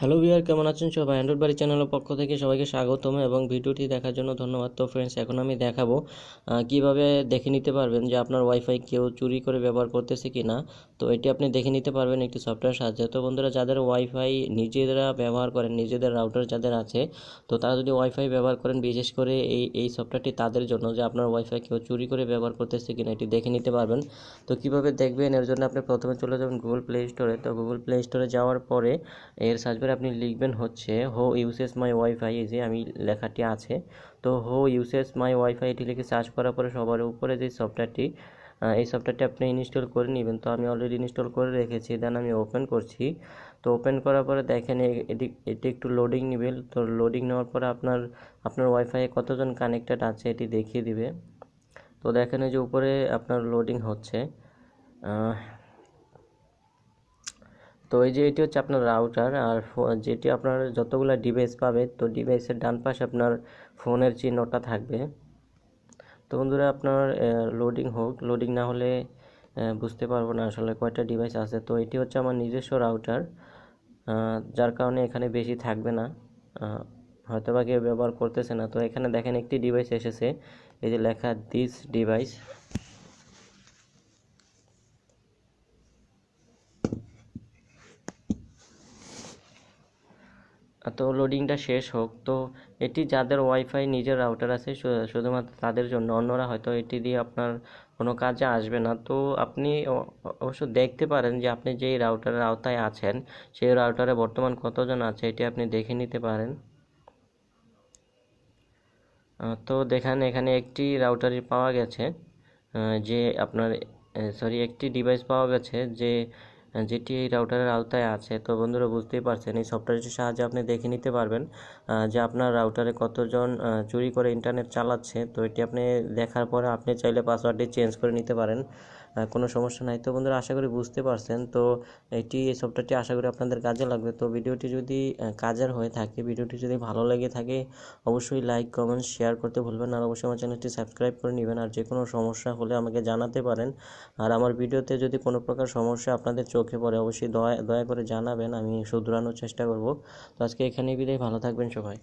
Hello viewer, কেমন আছেন সবাই? অ্যান্ড্রয়েড বাড়ি চ্যানেলের পক্ষ থেকে সবাইকে স্বাগতম এবং ভিডিওটি দেখার জন্য ধন্যবাদ। তো ফ্রেন্ডস এখন আমি দেখাবো কীভাবে দেখে নিতে পারবেন যে আপনার ওয়াইফাই কেউ চুরি করে ব্যবহার করতেছে কি না তো এটি আপনি দেখে নিতে পারবেন একটি সফটওয়্যার সাহায্যে। তো বন্ধুরা, যাদের ওয়াইফাই নিজেরা ব্যবহার করেন, নিজেদের রাউটার যাদের আছে, তো তারা যদি ওয়াইফাই ব্যবহার করেন, বিশেষ করে এই এই সফটওয়্যারটি তাদের জন্য যে আপনার ওয়াইফাই কেউ চুরি করে ব্যবহার করতেছে কিনা, এটি দেখে নিতে পারবেন। তো কীভাবে দেখবেন, এর জন্য আপনি প্রথমে চলে যাবেন গুগল প্লে স্টোরে তো গুগল প্লে স্টোরে যাওয়ার পরে এর সার্চ বারে আপনি লিখবেন হচ্ছে হো ইউসেস মাই ওয়াইফাই এই যে আমি লেখাটি আছে। তো হো ইউসেস মাই ওয়াইফাই এটি লিখে সার্চ করার পরে সবার উপরে যে সফটওয়্যারটি এই সফটওয়্যারটি আপনি ইনস্টল করে নেবেন। তো, আমি অলরেডি ইনস্টল করে রেখেছি। দেন আমি ওপেন করছি। তো ওপেন করার পরে দেখেন এটি এটি একটু লোডিং নেবে। তো লোডিং নেওয়ার পরে আপনার আপনার ওয়াইফাইয়ে কতজন কানেক্টেড আছে এটি দেখিয়ে দিবে। তো, দেখেন যে উপরে আপনার লোডিং হচ্ছে। তো এই যে এটি হচ্ছে আপনার রাউটার আর যেটি আপনার যতগুলো ডিভাইস পাবে, তো ডিভাইসের ডান পাশে আপনার ফোনের চিহ্নটা থাকবে। তো বন্ধুরা, আপনার লোডিং হোক লোডিং না হলে বুঝতে পারব না আসলে কয়টা ডিভাইস আছে। তো এটি হচ্ছে আমার নিজস্ব রাউটার যার কারণে এখানে বেশি থাকবে না। হয়তো বা কেউ ব্যবহার করতেছে না। তো এখানে দেখেন একটি ডিভাইস এসেছে, এই যে লেখা দিস ডিভাইস তো লোডিংটা শেষ হোক, তো এটি যাদের ওয়াইফাই নিজের রাউটার আছে শুধুমাত্র তাদের জন্য। অন্যরা হয়তো এটি দিয়ে আপনার কোনো কাজে আসবে না। তো আপনি অবশ্য দেখতে পারেন যে আপনি যেই রাউটারের আওতায় আছেন, সেই রাউটারে বর্তমান কতজন আছে, এটি আপনি দেখে নিতে পারেন। তো দেখেন, এখানে একটি রাউটারই পাওয়া গেছে যে আপনার সরি একটি ডিভাইস পাওয়া গেছে যে যেটি এই রাউটারের আওতায় আছে। তো বন্ধুরা বুঝতেই পারছেন, এই সফটওয়্যারটির সাহায্যে আপনি দেখে নিতে পারবেন যে আপনার রাউটারে কতজন চুরি করে ইন্টারনেট চালাচ্ছে। তো এটি আপনি দেখার পরে আপনি চাইলে পাসওয়ার্ডটি চেঞ্জ করে নিতে পারেন। কোনো সমস্যা নাই। তো বন্ধুরা, আশা করি বুঝতে পারছেন। তো এটি, এই সফটওয়্যারটি আশা করি আপনাদের কাজে লাগবে। তো ভিডিওটি যদি কাজের হয়ে থাকে, ভিডিওটি যদি ভালো লেগে থাকে, অবশ্যই লাইক কমেন্ট শেয়ার করতে ভুলবেন আর অবশ্যই আমার চ্যানেলটি সাবস্ক্রাইব করে নেবেন। আর যে কোনো সমস্যা হলে আমাকে জানাতে পারেন। আর আমার ভিডিওতে যদি কোনো প্রকার সমস্যা আপনাদের চোখে পড়ে, অবশ্যই দয়া দয়া করে জানাবেন। আমি শুধরানোর চেষ্টা করব। তো আজকে এখানেই বিদায়। ভালো থাকবেন সবাই।